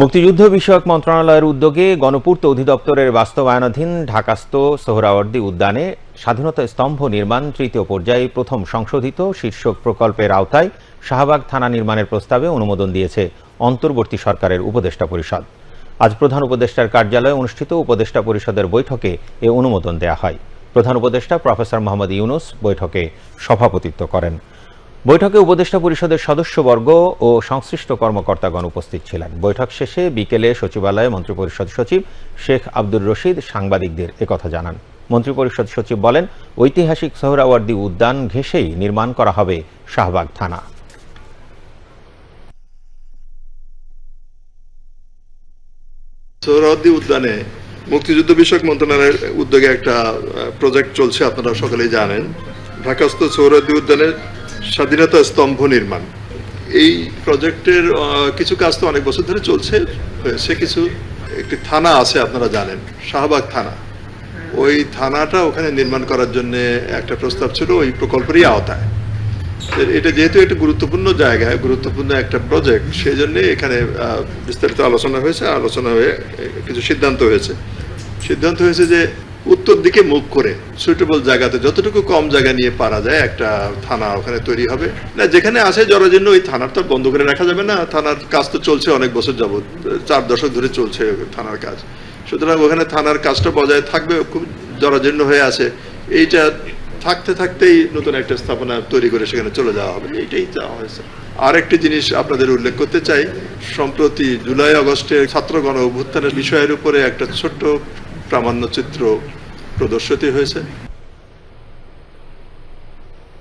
মুক্তিযুদ্ধ বিষয়ক মন্ত্রণালয়ের উদ্যোগে গণপূর্ত অধিদপ্তরের বাস্তবায়নাধীন ঢাকাস্থ সোহরাওয়ার্দী উদ্যানে স্বাধীনতা স্তম্ভ নির্মাণ তৃতীয় পর্যায়ে প্রথম সংশোধিত শীর্ষক প্রকল্পের আওতায় শাহবাগ থানা নির্মাণের প্রস্তাবে অনুমোদন দিয়েছে অন্তর্বর্তী সরকারের উপদেষ্টা পরিষদ। আজ প্রধান উপদেষ্টার কার্যালয়ে অনুষ্ঠিত উপদেষ্টা পরিষদের বৈঠকে এ অনুমোদন দেয়া হয়। প্রধান উপদেষ্টা প্রফেসর মোহাম্মদ ইউনুস বৈঠকে সভাপতিত্ব করেন। বৈঠকে উপদেষ্টা পরিষদের সদস্যবর্গ ও সংশ্লিষ্ট কর্মকর্তাগণ উপস্থিত ছিলেন। বৈঠক শেষে বিকেলে সচিবালয়ে মন্ত্রিপরিষদ সচিব শেখ আব্দুর রশিদ সাংবাদিকদের একথা জানান। মন্ত্রিপরিষদ সচিব বলেন, ঐতিহাসিক সোহরাওয়ার্দী উদ্যান ঘেঁষেই নির্মাণ করা হবে শাহবাগ থানা। সোহরাওয়ার্দী উদ্যানে মুক্তিযুদ্ধ বিষয়ক মন্ত্রণালয়ের উদ্যোগে একটা প্রজেক্ট চলছে, আপনারা সকলেই জানেন। ঢাকাস্থ সোহরাওয়ার্দী উদ্যানের স্বাধীনতা স্তম্ভ নির্মাণ। এই প্রজেক্টের কিছু কাজ তো অনেক বছর ধরে চলছে সে কিছু। একটি থানা আছে, আপনারা জানেন, শাহবাগ থানা। ওই থানাটা ওখানে নির্মাণ করার জন্য একটা প্রস্তাব ছিল, ওই প্রকল্পেরই আওতায়। এটা যেহেতু একটা গুরুত্বপূর্ণ জায়গায় গুরুত্বপূর্ণ একটা প্রজেক্ট, সেই জন্য এখানে বিস্তারিত আলোচনা হয়েছে, আলোচনা হয়ে কিছু সিদ্ধান্ত হয়েছে। সিদ্ধান্ত হয়েছে যে উত্তর দিকে মুখ করে সুইটেবল জায়গাতে যতটুকু কম জায়গা নিয়ে পারা যায় একটা থানা ওখানে তৈরি হবে। না, যেখানে আছে জরাজীর্ণ ওই থানার তো বন্ধ করে রাখা যাবে না। থানার কাজ তো চলছে অনেক বছর যাবত চার দশক ধরে চলছে থানার কাজ। সুতরাং ওখানে থানার কাজটা বজায় থাকবে, খুব জরাজীর্ণ হয়ে আছে। এইটা থাকতে থাকতেই নতুন একটা স্থাপনা তৈরি করে সেখানে চলে যাওয়া হবে। এইটাই চাওয়া হয়েছে। আর একটি জিনিস আপনাদের উল্লেখ করতে চাই, সম্প্রতি জুলাই আগস্টে ছাত্র গণ অভ্যুত্থানের বিষয়ের উপরে একটা ছোট্ট প্রামাণ্য চিত্র প্রদর্শিত হয়েছে।